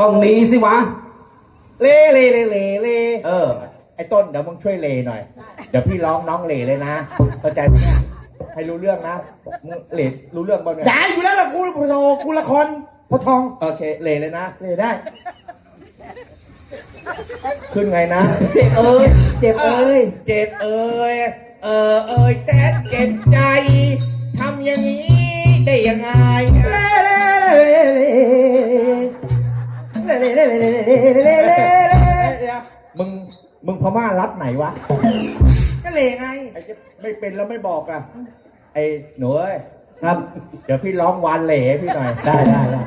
ต้องมีสิวะ เล่เล่เล่เล่เล่เออ ไอ้ต้นเดี๋ยวมึงช่วยเลหน่อย เดี๋ยวพี่ร้องน้องเลเลยนะ เข้าใจไหมเนี่ยให้รู้เรื่องนะมึงเลรู้เรื่องบ้างเนี่ยได้อยู่แล้วล่ะกูพอทองกูละครพอทอง โอเคเลเลยนะเลยได้ ขึ้นไงนะ เจ็บเอ้ย เจ็บเอ้ย เจ็บเอ่ยเออเอ่ยแต่เจ็บใจทำอย่างนี้ได้ยังไง มึงพม่ารัฐไหนวะ ก็เล่ไง ไอ้เจ๊ไม่เป็นแล้วไม่บอกอะ ไอ้หนูเอ้ยครับ เดี๋ยวพี่ร้องวานเหล่ให้พี่หน่อย ได้ได้ได้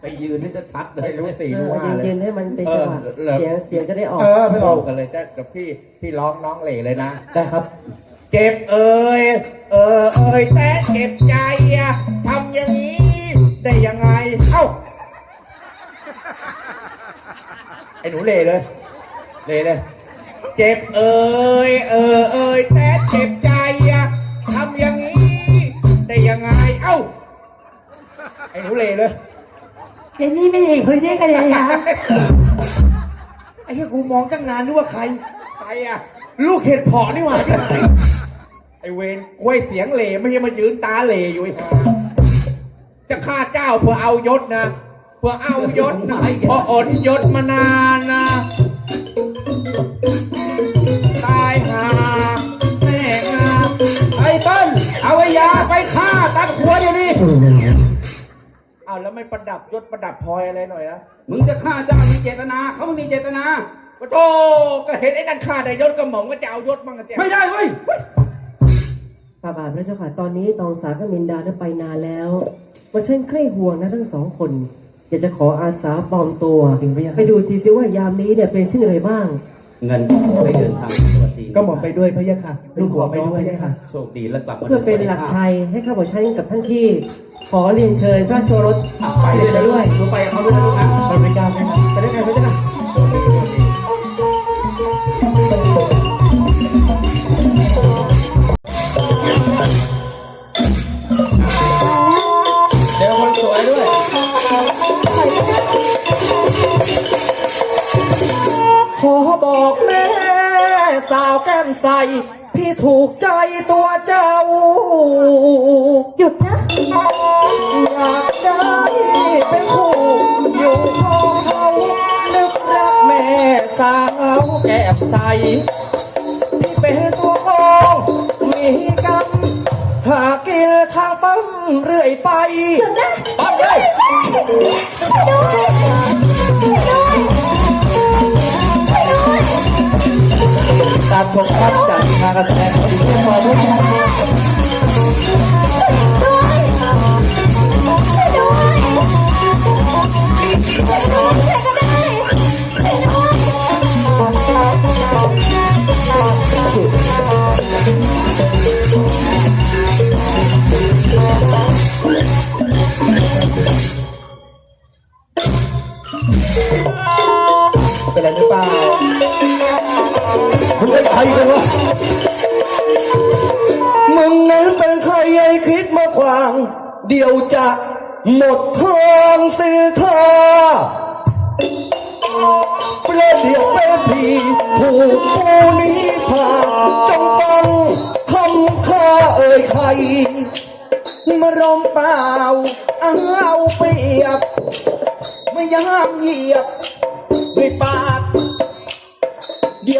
ไปยืนให้ชัดๆเลยไม่รู้สี่รู้ห้าเลยเย็นๆให้มันเป็นจังหวะเออเสียงเสียงจะได้ออก เออไปออกกันเลยเดี๋ยวพี่พี่ร้องน้องเหล่เลยนะ ได้ครับ เจ็บเอ่ยเออเอ่ยแต่เจ็บใจอะทำอย่างนี้ ได้ยังไง เอ้า ไอ้หนูเลเลย เลเลยเจ็บเอ่ยเออเอ่ยแต่เจ็บใจอะทำอย่างนี้ได้ยังไง เอ้า ไอ้หนูเลเลย เจนนี่ไม่เห็นคนเรียกกันเลยนะไอ้เหี้ยกูมองตั้งนานนึกว่าใคร ใครอะลูกเห็ดเพาะนี่หว่าใช่ไหมไอเวนกล้วยเสียงเหล่ไม่ใช่มายืนตาเหล่อยู่ไอ้ห่าจะฆ่าเจ้าเพื่อเอายศนะ เพื่อเอายศนะเพราะอดยศมานานนะ แล้วไม่ประดับยศประดับพลอยอะไรหน่อยนะมึงจะฆ่าเจ้ามีเจตนาเขาไม่มีเจตนาปะโตก็เห็นไอ้นั่นฆ่าได้ยศกระหม่อมก็จะเอายศมั่งกันเจ้าไม่ได้เว้ยป่าบาทพระเจ้าค่ะ ตอนนี้ตองสากับมินดาได้ไปนานแล้วมาเช่นใคร่ห่วงนะทั้งสองคน อยากจะขออาสาปลอมตัว ไปดูทีซิว่ายามนี้เนี่ยเป็นเช่นไรบ้าง เงินไปเดินทางสวัสดีก็หม่อมไปด้วยพะยะค่ะลูกหัวไปด้วยพะยะค่ะโชคดีแล้วกลับมาเพื่อเป็นหลักชัยให้ข้าพเจ้ากับท่านที่ ขอเรียนเชิญพระราชรสไปเลยด้วยดูไปกับเขาด้วยนะลูกนะไปบริการไหมครับไปด้วยกันพระเจ้าค่ะโชคดีโชคดีเจอคนสวยด้วยขอบอกแม่สาวแก้มใส พี่ถูกใจตัวเจ้า หยุดนะ อยากได้เป็นคู่อยู่คอเขานึกรักแม่สาวแก้มใส ที่เป็นตัวโกงมีกรรมหากินทางปั๊มเรื่อยไปหยุดนะปั๊มเลย ช่วยด้วยช่วย มึงเป็นใครกันวะมึงนั้นเป็นใครไอ้คิดมาขวาง เดี๋ยวจะหมดทางสิท่าประเดี๋ยวเป็นผีถูกกูนี้พาจงฟังคำข้าเอ่ยใครมารมเปล่าเอาเปรียบ ไม่ยามเหยียบด้วยปาก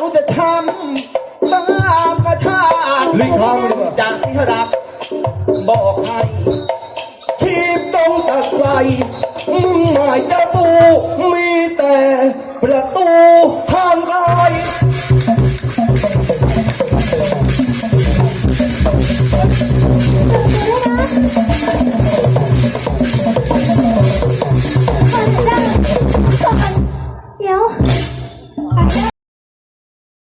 ยวจะทำตามกระชากลิงทองจากสิรัก บอกให้ทีมต้องตัดไรมึงหมายจะสู้มีแต่ประตูทางไกล